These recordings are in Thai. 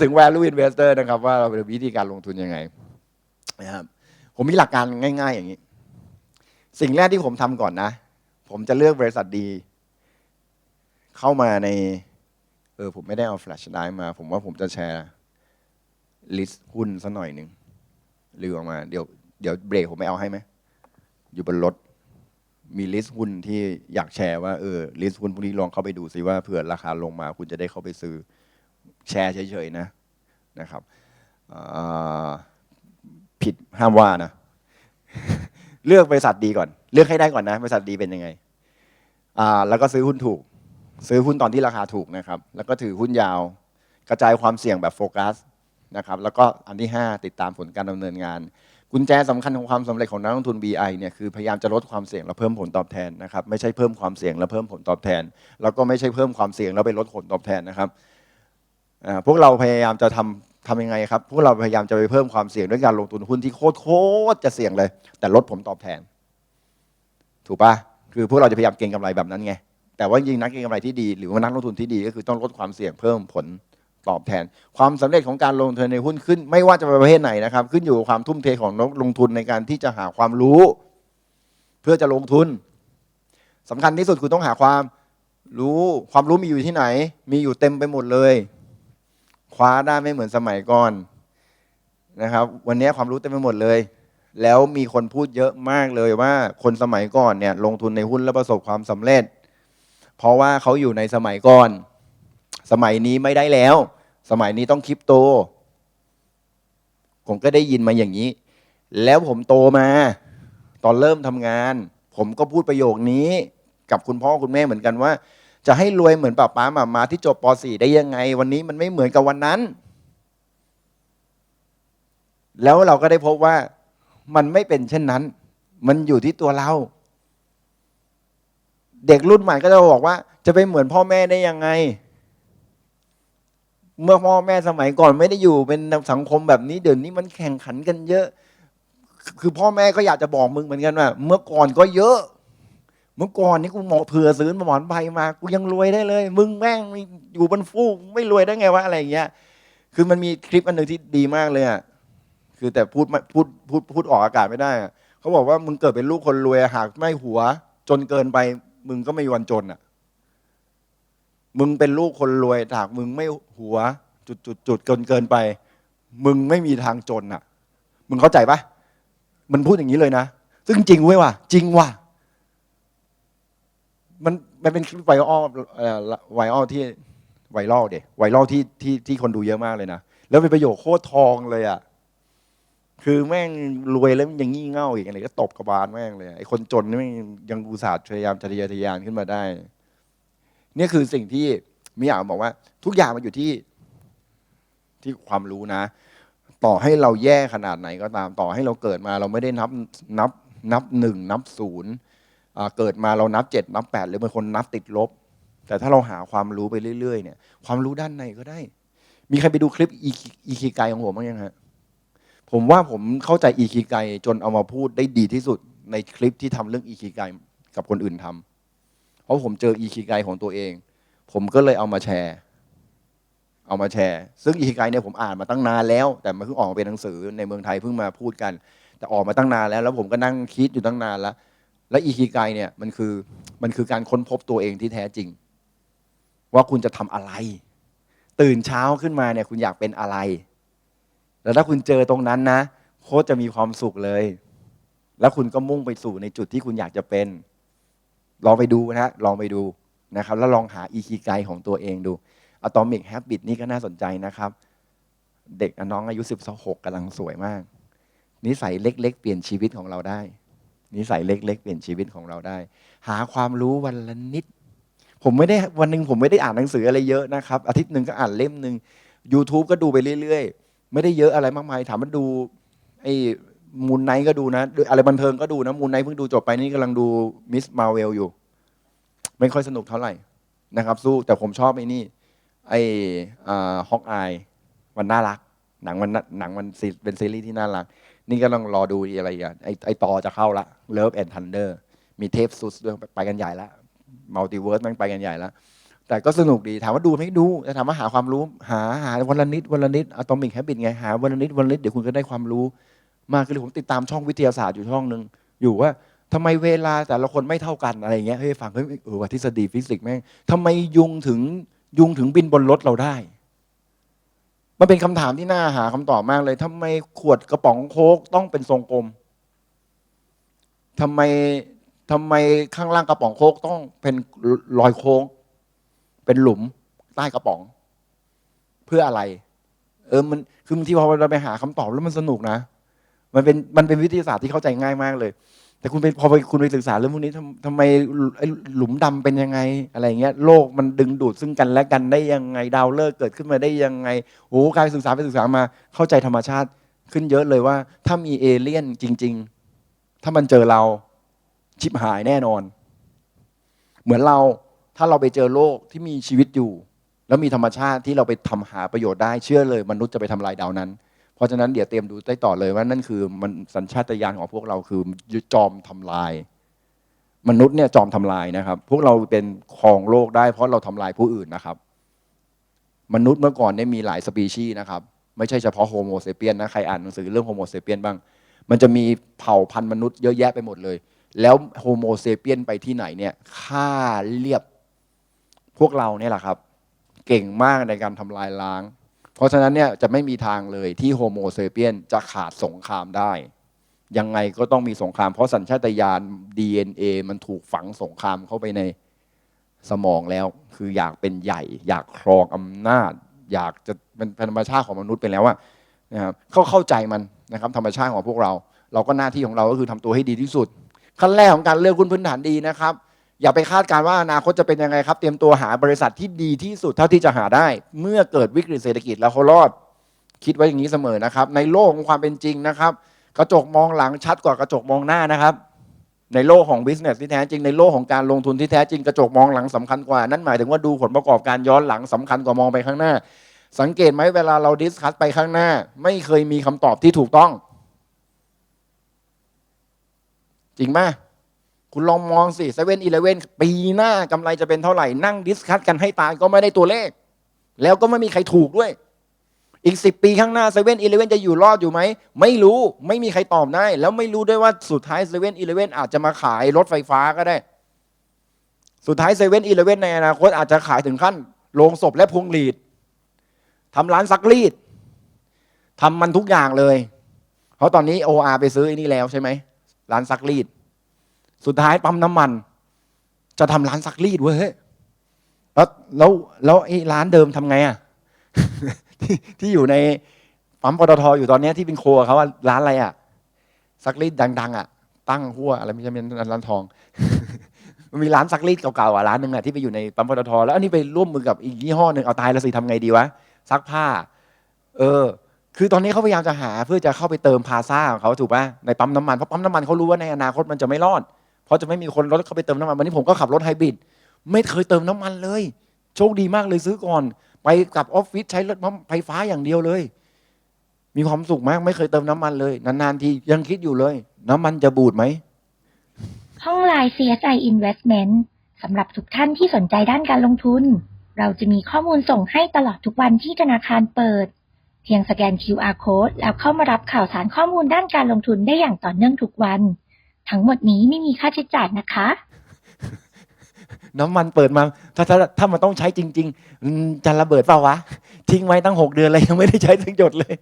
ถึง value investor นะครับว่าเราเป็นวิธีการลงทุนยังไงนะครับผมมีหลักการง่าย ๆ อย่างนี้ สิ่งแรกที่ผมทำก่อนนะ ผมจะเลือกบริษัทดี เข้ามาในเออผมไม่ได้เอา flash drive มา ผมว่าผมจะแชร์ลิสต์หุ้นสักหน่อยหนึ่งลืมออกมาเดี๋ยวเดี๋ยวเบรกผมไม่เอาให้ไหม อยู่บนรถ มีลิสต์หุ้นที่อยากแชร์ว่าเออลิสต์หุ้นพวกนี้ลองเข้าไปดูซิว่าเผื่อราคาลงมา คุณจะได้เข้าไปซื้อ แชร์เฉยๆนะนะครับผิดห้ามว่านะ เลือกบริษัทดีก่อน เลือกให้ได้ก่อนนะบริษัทดีเป็นยังไงอ่าแล้วก็ซื้อหุ้นถูก ซื้อหุ้นตอนที่ราคาถูกนะครับ แล้วก็ถือหุ้นยาว กระจายความเสี่ยงแบบโฟกัสนะครับแล้วก็อันที่ 5 ติดตามผลการดำเนินงาน กุญแจสำคัญของความสำเร็จของนักลงทุน BI เนี่ยคือพยายามจะลดความเสี่ยงและเพิ่มผลตอบแทนนะครับไม่ใช่เพิ่มความเสี่ยงและเพิ่มผลตอบแทน แล้วก็ไม่ใช่เพิ่มความเสี่ยงแล้วไปลดผลตอบแทนนะครับ พวกเราพยายามจะทำทำยังไงครับ พวกเราพยายามจะไปเพิ่มความเสี่ยงด้วยการลงทุนหุ้นที่โคตรโคตรจะเสี่ยงเลย แต่ลดผลตอบแทน ถูกปะคือพวกเราจะพยายามเก็งกำไรแบบนั้นไง แต่ว่าจริงนักเก็งกำไรที่ดี หรือว่านักลงทุนที่ดีก็คือต้องลดความเสี่ยงเพิ่มผลตอบแทน ความสำเร็จของการลงทุนในหุ้นขึ้น ไม่ว่าจะเป็นประเภทไหนนะครับ ขึ้นอยู่กับความทุ่มเทของนักลงทุนในการที่จะหาความรู้ เพื่อจะลงทุนสำคัญที่สุดคือต้องหาความรู้ความรู้มีอยู่ที่ไหน มีอยู่เต็มไปหมดเลย คว้าได้ไม่เหมือนสมัยก่อนนะครับ วันนี้ความรู้เต็มไปหมดเลย แล้วมีคนพูดเยอะมากเลยว่าคนสมัยก่อนเนี่ยลงทุนในหุ้นแล้วประสบความสำเร็จ เพราะว่าเขาอยู่ในสมัยก่อน สมัยนี้ไม่ได้แล้ว สมัยนี้ต้องคริปโต ผมก็ได้ยินมาอย่างนี้ แล้วผมโตมา ตอนเริ่มทำงาน ผมก็พูดประโยคนี้ กับคุณพ่อคุณแม่เหมือนกันว่า จะให้รวยเหมือนป้าป้าหมามาที่จบป .4 ได้ยังไง วันนี้มันไม่เหมือนกับวันนั้น แล้วเราก็ได้พบว่ามันไม่เป็นเช่นนั้น มันอยู่ที่ตัวเรา เด็กรุ่นใหม่ก็จะบอกว่า จะไปเหมือนพ่อแม่ได้ยังไง เมื่อพ่อแม่สมัยก่อนไม่ได้อยู่เป็นสังคมแบบนี้เดี๋ยวนี้มันแข่งขันกันเยอะ คือพ่อแม่ก็อยากจะบอกมึงเหมือนกันว่า เมื่อก่อนก็เยอะ เมื่อก่อนนี่กูหมอเผื่อซื้อหมอนใบมา กูยังรวยได้เลย มึงแม่งอยู่บนฟูกไม่รวยได้ไงวะอะไรอย่างเงี้ย คือมันมีคลิปอันหนึ่งที่ดีมากเลยอะ คือแต่พูดพูดพูดพูดออกอากาศไม่ได้อะเขาบอกว่ามึงเกิดเป็นลูกคนรวยหากไม่หัว จนเกินไป มึงก็ไม่มีวันจนอะ มึงเป็นลูกคนรวยหากมึงไม่หัว จุดจุดจุดเกินเกินไป มึงไม่มีทางจนอะ มึงเข้าใจปะมันพูดอย่างนี้เลยนะ ซึ่งจริงเว้ยว่ะจริงว่ะ มันมันเป็นคลิปไวรัลเอ่อไวรัลที่ไวรัลเด็ไวรัลที่ที่ที่คนดูเยอะมากเลยนะแล้วเป็นประโยคโคตรทองเลยอะคือแม่งรวยแล้วยังงี่เง่าอีกอะไรก็ตบกระบาลแม่งเลยไอ้คนจนนี่แม่งยังอุตส่าห์พยายามจะทะเยอทะยานขึ้นมาได้ เนี่ยคือสิ่งที่มิอยากบอกว่า ทุกอย่างมันอยู่ที่ ที่ความรู้นะ ต่อให้เราแย่ขนาดไหนก็ตาม ต่อให้เราเกิดมา เราไม่ได้นับนับ นับหนึ่งนับศูนย์ เกิดมาเรานับเจ็ดนับแปดหรือบางคนนับติดลบ แต่ถ้าเราหาความรู้ไปเรื่อยๆเนี่ย ความรู้ด้านในก็ได้ มีใครไปดูคลิปอีคิไกของผมบ้างยังฮะผมว่าผมเข้าใจอีคิไกจนเอามาพูดได้ดีที่สุดในคลิปที่ทำเรื่องอีคิไกกับคนอื่นทำเพราะผมเจออีคิไกของตัวเอง ผมก็เลยเอามาแชร์ เอามาแชร์ ซึ่งอีคิไกเนี่ยผมอ่านมาตั้งนานแล้ว แต่มันเพิ่งออกมาเป็นหนังสือในเมืองไทยเพิ่งมาพูดกัน แต่ออกมาตั้งนานแล้ว แล้วผมก็นั่งคิดอยู่ตั้งนานแล้ว และอีคิไกเนี่ยมันคือมันคือการค้นพบตัวเองที่แท้จริง ว่าคุณจะทำอะไร ตื่นเช้าขึ้นมาเนี่ย คุณอยากเป็นอะไร แล้วถ้าคุณเจอตรงนั้นนะโคตรจะมีความสุขเลย แล้วคุณก็มุ่งไปสู่ในจุดที่คุณอยากจะเป็น ลองไปดูนะลองไปดูนะครับ แล้วลองหาอีคิไกของตัวเองดู Atomic Habit นี่ก็น่าสนใจนะครับ เด็กน้องอายุ16กำลังสวยมาก นิสัยเล็ก ๆ เปลี่ยนชีวิตของเราได้ นิสัยเล็ก ๆ เปลี่ยนชีวิตของเราได้ หาความรู้วันละนิด ผมไม่ได้วันหนึ่งผมไม่ได้อ่านหนังสืออะไรเยอะนะครับ อาทิตย์หนึ่งก็อ่านเล่มหนึ่ง YouTube ก็ดูไปเรื่อย ๆ ไม่ได้เยอะอะไรมากมายถามว่าดูไอ้มูนไนก็ดูนะอะไรบันเทิงก็ดูนะมูนไนเพิ่งดูจบไปนี่กำลังดูมิสมาเวลอยู่ ไม่ค่อยสนุกเท่าไหร่นะครับ สู้แต่ผมชอบไอ้นี่ ไอ้ฮอกอายมันน่ารัก หนังมันหนังมันเป็นซีรีส์ที่น่ารัก นี่ก็ต้องรอดูอะไรอะไอไอต่อจะเข้าละ Love and Thunder มีเทปสุดด้วยไปกันใหญ่ละมัลติเวิร์สมันไปกันใหญ่ละแต่ก็สนุกดีถามว่าดูไหมดูแต่ถามว่าหาความรู้ หาหาวันละนิดวันละนิดอะตอมิกแฮบิตไงหาวันละนิดวันละนิดเดี๋ยวคุณก็ได้ความรู้ มากขึ้นเลยผมติดตามช่องวิทยาศาสตร์อยู่ช่องหนึ่งอยู่ว่าทำไมเวลาแต่ละคนไม่เท่ากันอะไรเงี้ยเฮ้ยฟังเฮ้ยเออว่าทฤษฎีฟิสิกส์แม่งทำไมยุงถึงยุงถึงบินบนรถเราได้ มันเป็นคำถามที่น่าหาคำตอบมากเลยทำไมขวดกระป๋องโค้กต้องเป็นทรงกลมทำไมทำไมข้างล่างกระป๋องโค้กต้องเป็นรอยโค้ง เป็นหลุมใต้กระป๋อง เพื่ออะไร เออมันคือบางทีพอเราไปหาคำตอบแล้วมันสนุกนะ มันเป็นมันเป็นวิทยาศาสตร์ที่เข้าใจง่ายมากเลย แต่คุณไปพอไปคุณไปศึกษาเรื่องพวกนี้ทำทำไมไอ้หลุมดำเป็นยังไงอะไรเงี้ยโลกมันดึงดูดซึ่งกันและกันได้ยังไงดาวฤกษ์เกิดขึ้นมาได้ยังไงโอ้การศึกษาไปศึกษามาเข้าใจธรรมชาติขึ้นเยอะเลยว่า ถ้ามีเอเลี่ยนจริง ๆ ถ้ามันเจอเราชิบหายแน่นอน เหมือนเราถ้าเราไปเจอโลกที่มีชีวิตอยู่ แล้วมีธรรมชาติที่เราไปทำหาประโยชน์ได้เชื่อเลย มนุษย์จะไปทำลายดาวนั้น เพราะฉะนั้นเดี๋ยวเตรียมดูได้ต่อเลยว่านั่นคือมันสัญชาตญาณของพวกเราคือจอมทำลาย มนุษย์เนี่ยจอมทำลายนะครับ พวกเราเป็นครองโลกได้ เพราะเราทำลายผู้อื่นนะครับ มนุษย์เมื่อก่อนเนี่ยมีหลายสปีชีส์นะครับ ไม่ใช่เฉพาะโฮโมเซเปียนนะใครอ่านหนังสือเรื่องโฮโมเซเปียนบ้าง มันจะมีเผ่าพันธุ์มนุษย์เยอะแยะไปหมดเลย แล้วโฮโมเซเปียนไปที่ไหนเนี่ยค่าเรียบพวกเราเนี่ยแหละครับ เก่งมากในการทำลายล้าง เพราะฉะนั้นเนี่ยจะไม่มีทางเลยที่โฮโมเซเปียนจะขาดสงครามได้ ยังไงก็ต้องมีสงคราม เพราะสัญชาตญาณ DNA มันถูกฝังสงครามเข้าไปในสมองแล้ว คืออยากเป็นใหญ่ อยากครองอำนาจ อยากจะเป็นธรรมชาติของมนุษย์ไปแล้วอะนะครับเขาเข้าใจมันนะครับธรรมชาติของพวกเรา เราก็หน้าที่ของเราก็คือทำตัวให้ดีที่สุด ขั้นแรกของการเลือกหุ้นพื้นฐานดีนะครับ อย่าไปคาดการณ์ว่าอนาคตจะเป็นยังไงครับ เตรียมตัวหาบริษัทที่ดีที่สุดเท่าที่จะหาได้ เมื่อเกิดวิกฤตเศรษฐกิจแล้วเขารอด คิดไว้อย่างนี้เสมอนะครับ ในโลกของความเป็นจริงนะครับ กระจกมองหลังชัดกว่ากระจกมองหน้านะครับ ในโลกของบิสเนสที่แท้จริงในโลกของการลงทุนที่แท้จริงกระจกมองหลังสำคัญกว่า นั่นหมายถึงว่าดูผลประกอบการย้อนหลังสำคัญกว่ามองไปข้างหน้า สังเกตไหมเวลาเราดิสคัสไปข้างหน้า ไม่เคยมีคำตอบที่ถูกต้อง จริงไหม คุณลองมองสิเซเว่นอีเลเว่นปีหน้ากำไรจะเป็นเท่าไหร่ นั่งดิสคัสกันให้ตายก็ไม่ได้ตัวเลข แล้วก็ไม่มีใครถูกด้วย อีกสิปีข้างหน้าเซเว่นอีเลเว่นจะอยู่รอดอยู่ไหม ไม่รู้ไม่มีใครตอบได้ แล้วไม่รู้ด้วยว่าสุดท้ายเซเว่นอีเลเว่นอาจจะมาขายรถไฟฟ้าก็ได้ สุดท้ายเซเว่นอีเลเว่นในอนาคตอาจจะขายถึงขั้นโรงศพและพวงหลีดทำร้านซักรีดทำมันทุกอย่างเลย เพราะตอนนี้โออาไปซื้ออ้นี่แล้วใช่ไหมร้านซักรีด สุดท้ายปั๊มน้ำมัน จะทำร้านซักรีดเว้ยแล้วแล้วแล้วไอ้ร้านเดิมทำไงอะที่ที่อยู่ในปั๊มปตทอยู่ตอนนี้ที่เป็นโครัวเขาว่าร้านอะไรอะซักรีดดัง ๆ อะ ตั้งหัวอะไรไม่ใช่เป็นร้านทอง มันมีร้านซักรีดเก่าๆอะร้านหนึ่งอะที่ไปอยู่ในปั๊มปตทแล้วอันนี้ไปร่วมมือกับอีกยี่ห้อหนึ่งเอาตายแล้วสิทำไงดีวะซักผ้า เออ คือตอนนี้เขาพยายามจะหาเพื่อจะเข้าไปเติมพาซ่าของเขาถูกป่ะในปั๊มน้ำมันเพราะปั๊มน้ำมันเขารู้ว่าในอนาคตมันจะไม่รอด เพราะจะไม่มีคนรถเข้าไปเติมน้ำมันวันนี้ผมก็ขับรถไฮบริดไม่เคยเติมน้ำมันเลย โชคดีมากเลยซื้อก่อน ไปกับออฟฟิศใช้รถไฟฟ้าอย่างเดียวเลย มีความสุขมากไม่เคยเติมน้ำมันเลย นานๆทียังคิดอยู่เลย น้ำมันจะบูดไหมห้องไลน์ CSI Investment สำหรับทุกท่านที่สนใจด้านการลงทุน เราจะมีข้อมูลส่งให้ตลอดทุกวันที่ธนาคารเปิด เพียงสแกน QR Code แล้วเข้ามารับข่าวสารข้อมูลด้านการลงทุนได้อย่างต่อเนื่องทุกวัน ทั้งหมดนี้ไม่มีค่าใช้จ่ายนะคะ น้ำมันเปิดมา ถ้าถ้าถ้ามันต้องใช้จริง ๆจะระเบิดเปล่าวะ ทิ้งไว้ตั้งหกเดือนเลยยังไม่ได้ใช้สักหยดเลย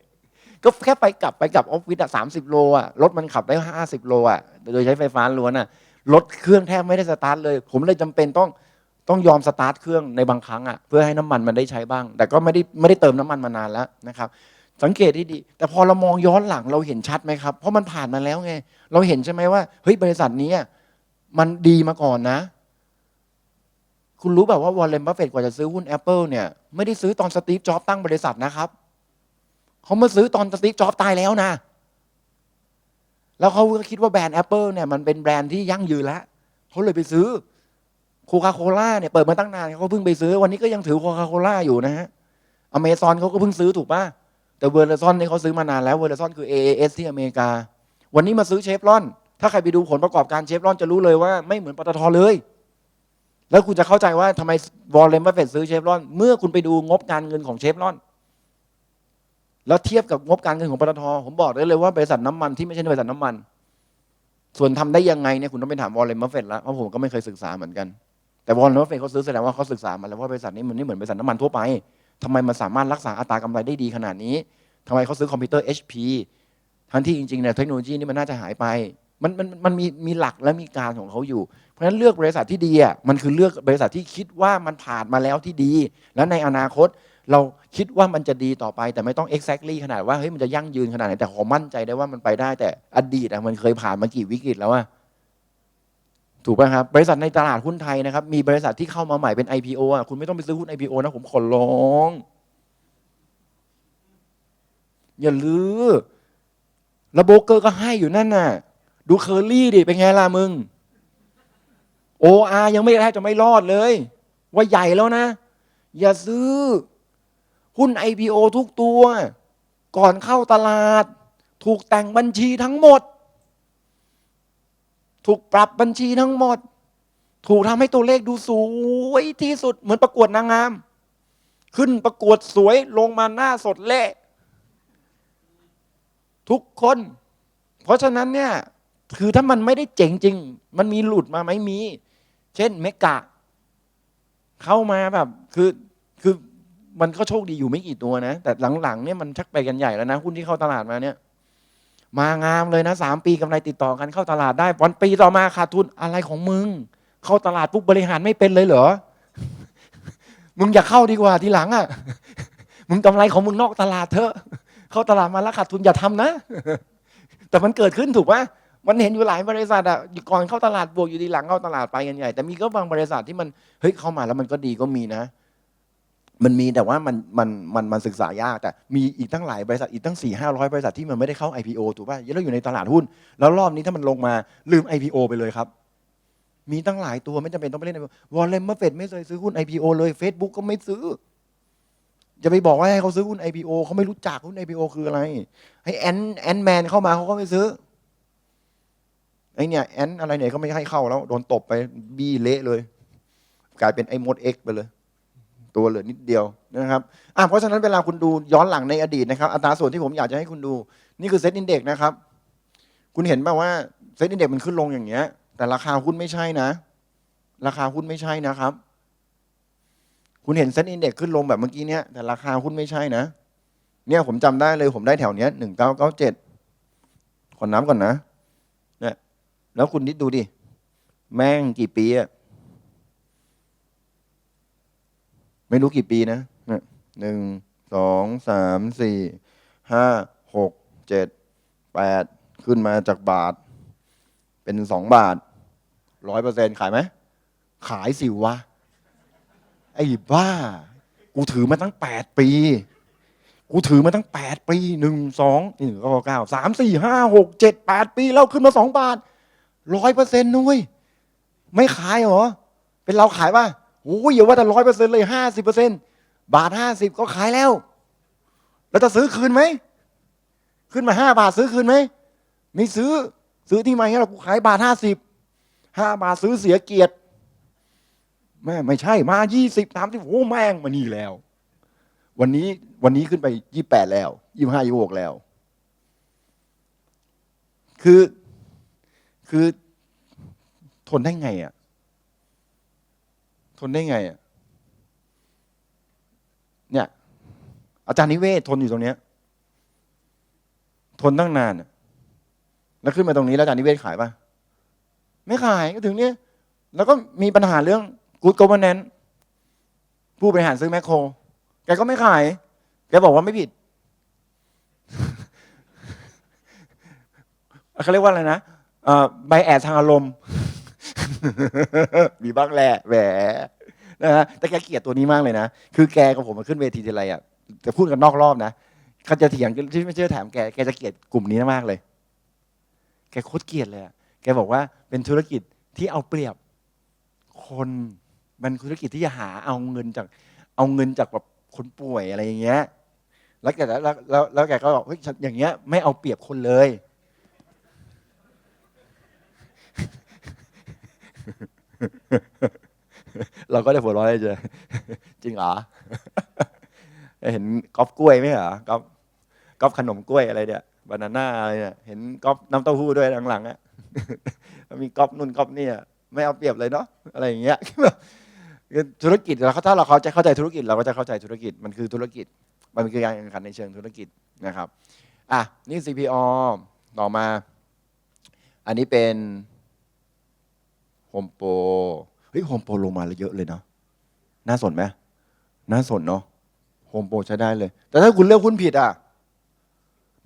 ก็แค่ไปกลับไปกลับออฟฟิศอะสามสิบโลอะรถมันขับได้ห้าสิบโลอะโดยใช้ไฟฟ้าล้วนอะรถเครื่องแทบไม่ได้สตาร์ทเลย ผมเลยจำเป็นต้องต้องยอมสตาร์ทเครื่องในบางครั้งอะเพื่อให้น้ำมันมันได้ใช้บ้าง แต่ก็ไม่ได้ไม่ได้เติมน้ำมันมานานแล้วนะครับ สังเกตที่ดี แต่พอเรามองย้อนหลังเราเห็นชัดไหมครับ เพราะมันผ่านมาแล้วไง เราเห็นใช่ไหมว่าเฮ้ยบริษัทนี้มันดีมาก่อนนะ คุณรู้แบบว่าวอร์เรนบัฟเฟตกว่าจะซื้อหุ้น Apple เนี่ยไม่ได้ซื้อตอนสตีฟจ็อบตั้งบริษัทนะครับเขามาซื้อตอนสตีฟจ็อบตายแล้วนะ แล้วเขาก็คิดว่าแบรนด์ Apple เนี่ยมันเป็นแบรนด์ที่ยั่งยืนแล้วเขาเลยไปซื้อโคคาโคล่าเนี่ยเปิดมาตั้งนานเขาเพิ่งไปซื้อ วันนี้ก็ยังถือโคคาโคล่าอยู่นะฮะอเมซอนเขาก็เพิ่งซื้อถูกป่ะ แต่เวอร์ซอนนี่เขาซื้อมานานแล้วเวอร์ซอนคือ AAS ที่อเมริกา วันนี้มาซื้อเชฟรอน ถ้าใครไปดูผลประกอบการเชฟรอนจะรู้เลยว่าไม่เหมือนปตทเลย แล้วคุณจะเข้าใจว่าทำไมวอลเลนบัฟเฟตซื้อเชฟรอน เมื่อคุณไปดูงบการเงินของเชฟรอน แล้วเทียบกับงบการเงินของปตทผมบอกได้เลยว่าบริษัทน้ำมันที่ไม่ใช่บริษัทน้ำมัน ส่วนทำได้ยังไงเนี่ยคุณต้องไปถามวอลเลนบัฟเฟตแล้วเพราะผมก็ไม่เคยศึกษาเหมือนกันแต่วอลเลนบัฟเฟตเขาซื้อแสดงว่าเขาศึกษามาแล้วว่าบริษัทนี้มันไม่เหมือนบริษัทน้ำมันทั่วไป ทำไมมันสามารถรักษาอัตรากำไรได้ดีขนาดนี้ทำไมเขาซื้อคอมพิวเตอร์ HP ทั้งที่จริงๆเนี่ยเทคโนโลยีนี่มันน่าจะหายไปมันมันมันมีมีหลักและมีการของเขาอยู่ เพราะฉะนั้นเลือกบริษัทที่ดีอะมันคือเลือกบริษัทที่คิดว่ามันผ่านมาแล้วที่ดี แล้วในอนาคตเราคิดว่ามันจะดีต่อไป แต่ไม่ต้อง exactly ขนาดว่าเฮ้ยมันจะยั่งยืนขนาดไหนแต่ขอมั่นใจได้ว่ามันไปได้ แต่อดีตอะมันเคยผ่านมากี่วิกฤตแล้วอะ ถูกป่ะครับบริษัทในตลาดหุ้นไทยนะครับ มีบริษัทที่เข้ามาใหม่เป็น IPO อะคุณไม่ต้องไปซื้อหุ้น IPO นะผมขอร้อง อย่าลือแล้วโบรกเกอร์ก็ให้อยู่นั่นน่ะ ดูเคอรี่ดิเป็นไงล่ะมึงโออายังไม่แทบจะไม่รอดเลย ว่าใหญ่แล้วนะ อย่าซื้อ หุ้น IPO ทุกตัว ก่อนเข้าตลาด ถูกแต่งบัญชีทั้งหมด ถูกปรับบัญชีทั้งหมด ถูกทำให้ตัวเลขดูสวยที่สุดเหมือนประกวดนางงาม ขึ้นประกวดสวยลงมาหน้าสดเละทุกคน เพราะฉะนั้นเนี่ยคือถ้ามันไม่ได้เจ๋งจริง มันมีหลุดมาไหมมี เช่นเมกะ เข้ามาแบบคือคือมันก็โชคดีอยู่ไม่กี่ตัวนะ แต่หลังๆเนี่ยมันชักไปกันใหญ่แล้วนะหุ้นที่เข้าตลาดมาเนี่ย มางามเลยนะสามปีกำไรติดต่อกันเข้าตลาดได้วันปีต่อมาขาดทุนอะไรของมึง เข้าตลาดปุ๊บบริหารไม่เป็นเลยเหรอ มึงอย่าเข้าดีกว่าทีหลังอะ มึงกำไรของมึงนอกตลาดเถอะ เข้าตลาดมาแล้วขาดทุนอย่าทำนะ แต่มันเกิดขึ้นถูกปะมันเห็นอยู่หลายบริษัทอะก่อนเข้าตลาดบวกอยู่ดีหลังเข้าตลาดไปกันใหญ่ แต่มีก็บางบริษัทที่มันเฮ้ยเข้ามาแล้วมันก็ดีก็มีนะ มันมีแต่ว่ามันมันมันมันศึกษายากแต่มีอีกตั้งหลายบริษัทอีกตั้งสี่ห้าร้อยบริษัทที่มันไม่ได้เข้า IPO ถูกป่ะแล้วอยู่ในตลาดหุ้น แล้วรอบนี้ถ้ามันลงมาลืม IPO ไปเลยครับ มีตั้งหลายตัวไม่จำเป็นต้องไปเล่นวอลเลนเมอร์เฟดไม่เคยซื้อหุ้น IPO เลย Facebook ก็ไม่ซื้อจะไปบอกว่าให้เขาซื้อหุ้น IPO เขาไม่รู้จักหุ้น IPO คืออะไร ให้แอนแอนแมนเข้ามาเขาก็ไม่ซื้อไอเนี่ยแอนอะไรเนี่ยก็ไม่ให้เข้าแล้ว โดนตบไปบี้เละเลย กลายเป็นไอ้มดเอ็กไปเลย ตัวเหลือนิดเดียวนะครับอะเพราะฉะนั้นเวลาคุณดูย้อนหลังในอดีตนะครับอัตราส่วนที่ผมอยากจะให้คุณดู นี่คือเซ็ตอินเด็กนะครับ คุณเห็นป่าว่าเซ็ตอินเด็กมันขึ้นลงอย่างเงี้ย แต่ราคาหุ้นไม่ใช่นะ ราคาหุ้นไม่ใช่นะครับ คุณเห็นเซ็ตอินเด็กขึ้นลงแบบเมื่อกี้เนี้ยแต่ราคาหุ้นไม่ใช่นะ เนี่ยผมจำได้เลยผมได้แถวเนี้ยหนึ่งเก้าเก้าเจ็ดขอน้ำก่อนนะเนี่ยแล้วคุณนิดดูดิแม่งกี่ปีอะ ไม่รู้กี่ปีนะหนึ่งสองสามสี่ห้าหกเจ็ดแปดขึ้นมาจากบาท เป็นสองบาทร้อยเปอร์เซ็นขายไหม ขายสิวะ ไอ้บ้า กูถือมาตั้งแปดปี กูถือมาตั้งแปดปีหนึ่งสองหนึ่งก้าเก้าสามสี่ห้าหกเจ็ดแปดปี แล้วขึ้นมาสองบาทร้อยเปอร์เซ็นต์นุ้ยไม่ขายเหรอ เป็นเราขายป่ะ โอ้ยอย่าว่าแต่ร้อยเปอร์เซ็นต์เลยห้าสิบเปอร์เซ็นต์บาทห้าสิบก็ขายแล้ว แล้วจะซื้อคืนไหม ขึ้นมาห้าบาทซื้อคืนไหม ไม่ซื้อ ซื้อที่ไหนงั้นเรากูขายบาทห้าสิบห้าบาทซื้อเสียเกียรติแม่ไม่ใช่มายี่สิบสามสิบโอ้แม่งมานี่แล้ว วันนี้วันนี้ขึ้นไปยี่แปดแล้วยี่ห้ายี่หกแล้ว คือคือทนได้ไงอะ ทนได้ไงอะเนี่ยอาจารย์นิเวศทนอยู่ตรงเนี้ย ทนตั้งนานแล้วขึ้นมาตรงนี้แล้วอาจารย์นิเวศขายป่ะไม่ขายก็ถึงเนี้ยแล้วก็มีปัญหาเรื่อง good governance ผู้บริหารซื้อแมคโคร แกก็ไม่ขาย แกบอกว่าไม่ผิดเขาเรียกว่าอะไรนะใบแอดทางอารมณ์ มีบ้างแหละแหมนะฮะแต่แกเกลียดตัวนี้มากเลยนะ คือแกกับผมมาขึ้นเวทีทีไรอะจะพูดกันนอกรอบนะเขาจะเถียงที่ไม่เชื่อถามแกแกจะเกลียดกลุ่มนี้มากเลย แกโคตรเกลียดเลยอะแกบอกว่าเป็นธุรกิจที่เอาเปรียบคนมันธุรกิจที่จะหาเอาเงินจากเอาเงินจากแบบคนป่วยอะไรอย่างเงี้ย แล้วแกแล้วแล้วแล้วแกก็บอกเฮ้ยอย่างเงี้ย ไม่เอาเปรียบคนเลย เราก็ได้หัวเร้อยเจอจริงเหรอเห็นก๊อฟกล้วยไหมเหรอก๊อฟก๊อฟขนมกล้วยอะไรเนี่ยบานาน่าอะไรเนี่ยเห็นก๊อฟน้ำเต้าหู้ด้วยหลังๆอะมีก๊อฟนู่นก๊อฟนี่ไม่เอาเปรียบเลยเนาะอะไรอย่างเงี้ยธุรกิจเราถ้าเราเขาจะเข้าใจธุรกิจ เราก็จะเข้าใจธุรกิจมันคือธุรกิจ มันคือการแข่งขันในเชิงธุรกิจนะครับอะนี่ CPO ต่อมา อันนี้เป็น มโปรเฮ้ยโฮมโปรลงมาเยอะเลยเนาะน่าสนไหมน่าสนเนาะโฮมโปรใช้ได้เลย แต่ถ้าคุณเลือกหุ้นผิดอะ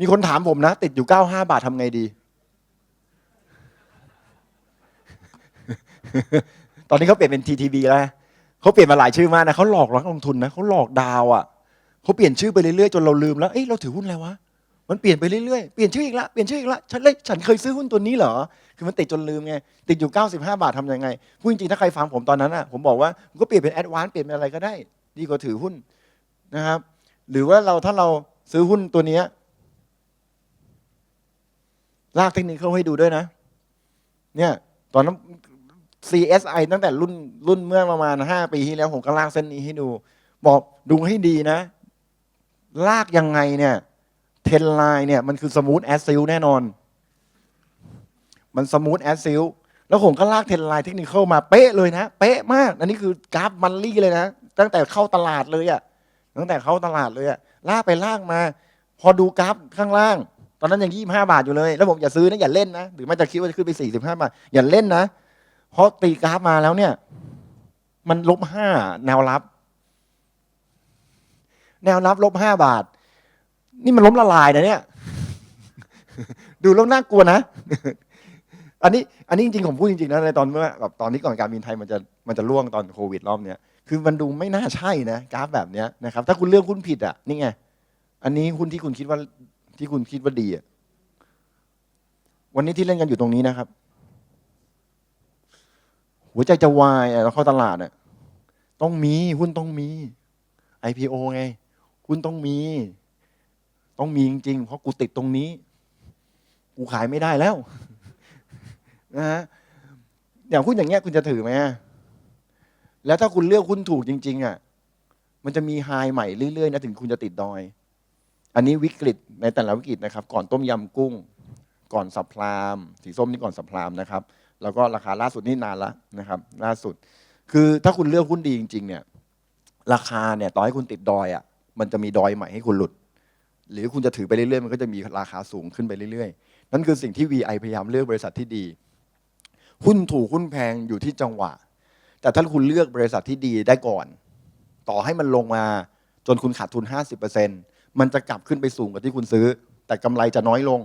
มีคนถามผมนะ ติดอยู่95บาททำไงดี ตอนนี้เขาเปลี่ยนเป็น TTB แล้วเขาเปลี่ยนมาหลายชื่อมากนะเขาหลอกนักลงทุนนะเขาหลอกดาวอะเขาเปลี่ยนชื่อไปเรื่อยๆจนเราลืมแล้วเอ้ยเราถือหุ้นอะไรวะ มันเปลี่ยนไปเรื่อยๆ เปลี่ยนชื่ออีกละ เปลี่ยนชื่ออีกละ ฉันเลยฉันเคยซื้อหุ้นตัวนี้เหรอ คือมันติดจนลืมไง ติดอยู่ 95 บาททำยังไง พูดจริงๆ ถ้าใครฟังผมตอนนั้นอะ ผมบอกว่าก็เปลี่ยนเป็นแอดวานซ์เปลี่ยนเป็นอะไรก็ได้ ดีกว่าถือหุ้นนะครับ หรือว่าเราถ้าเราซื้อหุ้นตัวนี้ ลากเทคนิคเข้าให้ดูด้วยนะ เนี่ย ตอนนั้น CSI ตั้งแต่รุ่นรุ่นเมื่อประมาณ 5 ปีที่แล้ว ผมก็ลากเส้นนี้ให้ดู บอกดูให้ดีนะ ลากยังไงเนี่ย ทนไลน์เนี่ยมันคือสมูทแอสซิลแน่นอน มันสมูทแอสซิลแล้วผมก็ลากเทนไลน์เทคนิคเข้ามาเป๊ะเลยนะ เป๊ะมาก อันนี้คือกราฟมันลี่เลยนะ ตั้งแต่เข้าตลาดเลยอะตั้งแต่เข้าตลาดเลยอะลากไปลากมา พอดูกราฟข้างล่าง ตอนนั้นยังยี่ห้าบาทอยู่เลย แล้วบอกอย่าซื้อนะอย่าเล่นนะหรือไมันจะคิดว่าจะขึ้นไปสี่สิบห้าบาท อย่าเล่นนะ เพราะตีกราฟมาแล้วเนี่ย มันลบห้าแนวรับ แนวรับลบห้าบาท นี่มันล้มละลายนะเนี่ย ดูแล้วน่ากลัวนะ อันนี้ อันนี้จริงๆผมพูดจริงๆนะในตอนเมื่อแบบตอนที่ก่อนการบินไทยมันจะมันจะล่วงตอนโควิดรอบเนี้ยคือมันดูไม่น่าใช่นะกราฟแบบเนี้ยนะครับ ถ้าคุณเลือกหุ้นผิดอะนี่ไงอันนี้หุ้นที่คุณคิดว่าที่คุณคิดว่าดีอะวันนี้ที่เล่นกันอยู่ตรงนี้นะครับ หัวใจจะวายอะเราเข้าตลาดอะต้องมีหุ้นต้องมี IPO ไงหุ้นต้องมี ต้องมีจริงๆ เพราะกูติดตรงนี้ กูขายไม่ได้แล้วนะฮะอย่างหุ้นอย่างเงี้ยคุณจะถือไหมแล้วถ้าคุณเลือกหุ้นถูกจริง ๆ อะ มันจะมีไฮใหม่เรื่อยๆนะถึงคุณจะติดดอย อันนี้วิกฤตในแต่ละวิกฤตนะครับ ก่อนต้มยำกุ้ง ก่อนสับพลาม สีส้มนี่ก่อนสับพลามนะครับ แล้วก็ราคาล่าสุดนี่นานละนะครับ ล่าสุด คือถ้าคุณเลือกหุ้นดีจริง ๆ เนี่ย ราคาเนี่ยต่อให้คุณติดดอยอะ มันจะมีดอยใหม่ให้คุณหลุด หรือคุณจะถือไปเรื่อยๆ มันก็จะมีราคาสูงขึ้นไปเรื่อยๆ นั่นคือสิ่งที่ VI พยายามเลือกบริษัทที่ดี หุ้นถูกหุ้นแพงอยู่ที่จังหวะ แต่ถ้าคุณเลือกบริษัทที่ดีได้ก่อน ต่อให้มันลงมาจนคุณขาดทุน 50%มันจะกลับขึ้นไปสูงกว่าที่คุณซื้อ แต่กำไรจะน้อยลง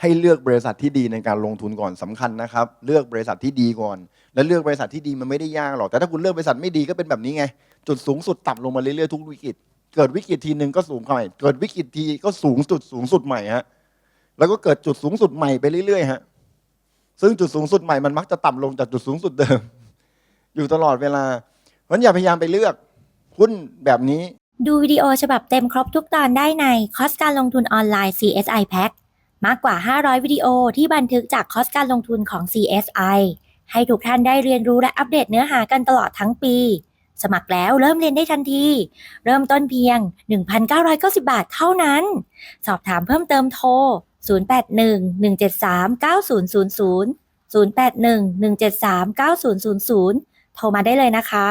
ให้เลือกบริษัทที่ดีในการลงทุนก่อนสำคัญนะครับ เลือกบริษัทที่ดีก่อน และเลือกบริษัทที่ดีมันไม่ได้ยากหรอกแต่ถ้าคุณเลือกบริษัทไม่ดีก็เป็นแบบนี้ไงจุดสูงสุดต่ำลงมาเรื่อยๆทุกวิกฤต เกิดวิกฤตทีหนึ่งก็สูงเข้าใหม่ เกิดวิกฤตทีก็สูงสุดสูงสุดใหม่ฮะ แล้วก็เกิดจุดสูงสุดใหม่ไปเรื่อยๆฮะ ซึ่งจุดสูงสุดใหม่มันมักจะต่ำลงจากจุดสูงสุดเดิม อยู่ตลอดเวลา เพราะนั้นอย่าพยายามไปเลือกหุ้นแบบนี้ ดูวิดีโอฉบับเต็มครบทุกตอนได้ในคอสการลงทุนออนไลน์ CSI Pack มากกว่า 500 วิดีโอที่บันทึกจากคอสการลงทุนของ CSI ให้ทุกท่านได้เรียนรู้และอัปเดตเนื้อหากันตลอดทั้งปี สมัครแล้วเริ่มเรียนได้ทันที เริ่มต้นเพียง 1,990 บาทเท่านั้น สอบถามเพิ่มเติมโทร 0811739000 0811739000 โทรมาได้เลยนะคะ